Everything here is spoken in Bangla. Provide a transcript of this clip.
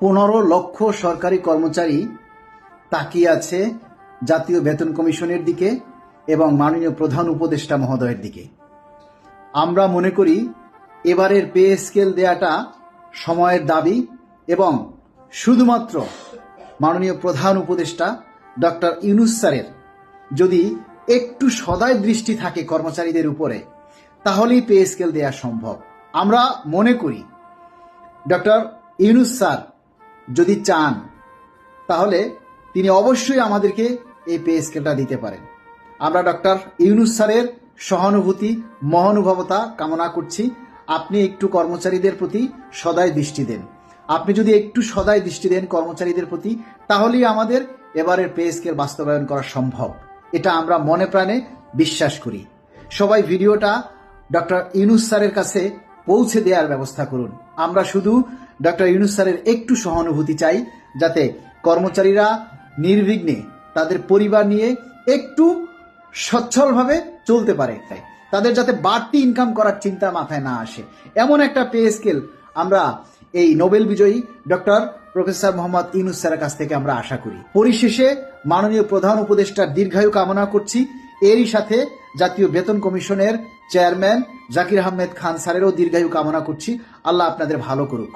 পনেরো লক্ষ সরকারি কর্মচারী তাকিয়ে আছে জাতীয় বেতন কমিশনের দিকে এবং মাননীয় প্রধান উপদেষ্টা মহোদয়ের দিকে। আমরা মনে করি এবারের পে স্কেল দেয়াটা সময়ের দাবি এবং শুধুমাত্র মাননীয় প্রধান উপদেষ্টা ডক্টর ইউনুস স্যারের যদি একটু সদায় দৃষ্টি থাকে কর্মচারীদের উপরে, তাহলেই পে স্কেল দেওয়া সম্ভব। আমরা মনে করি ডক্টর ইউনুস স্যার যদি চান, তাহলে তিনি অবশ্যই আমাদেরকে এই পে স্কেলটা দিতে পারেন। আমরা ডক্টর ইউনুস স্যারের সহানুভূতি, মহানুভবতা কামনা করছি। আপনি একটু কর্মচারীদের প্রতি সদায় দৃষ্টি দেন। আপনি যদি একটু সদায় দৃষ্টি দেন কর্মচারীদের প্রতি, তাহলেই আমাদের এবারের পে স্কেল বাস্তবায়ন করা সম্ভব। এটা আমরা মনে প্রাণে বিশ্বাস করি। সবাই ভিডিওটা ডক্টর ইউনুস স্যারের কাছে পৌঁছে দেওয়ার ব্যবস্থা করুন। আমরা শুধু ডক্টর ইউনুস স্যারের একটু সহানুভূতি চাই, যাতে কর্মচারীরা নির্বিঘ্নে তাদের পরিবার নিয়ে একটু সচ্ছলভাবে চলতে পারে তাই তাদের যাতে বাড়তি ইনকাম করার চিন্তা মাথায় না আসে। এমন একটা পে স্কেল আমরা এই নোবেল বিজয়ী ডক্টর প্রফেসর মোহাম্মদ ইউনুস স্যারের কাছ থেকে আমরা আশা করি। পরিশেষে মাননীয় প্রধান উপদেষ্টার দীর্ঘায়ু কামনা করছি। এরই সাথে জাতীয় বেতন কমিশনের চেয়ারম্যান জাকির আহমেদ খান স্যারেরও দীর্ঘায়ু কামনা করছি। আল্লাহ আপনাদের ভালো করুক।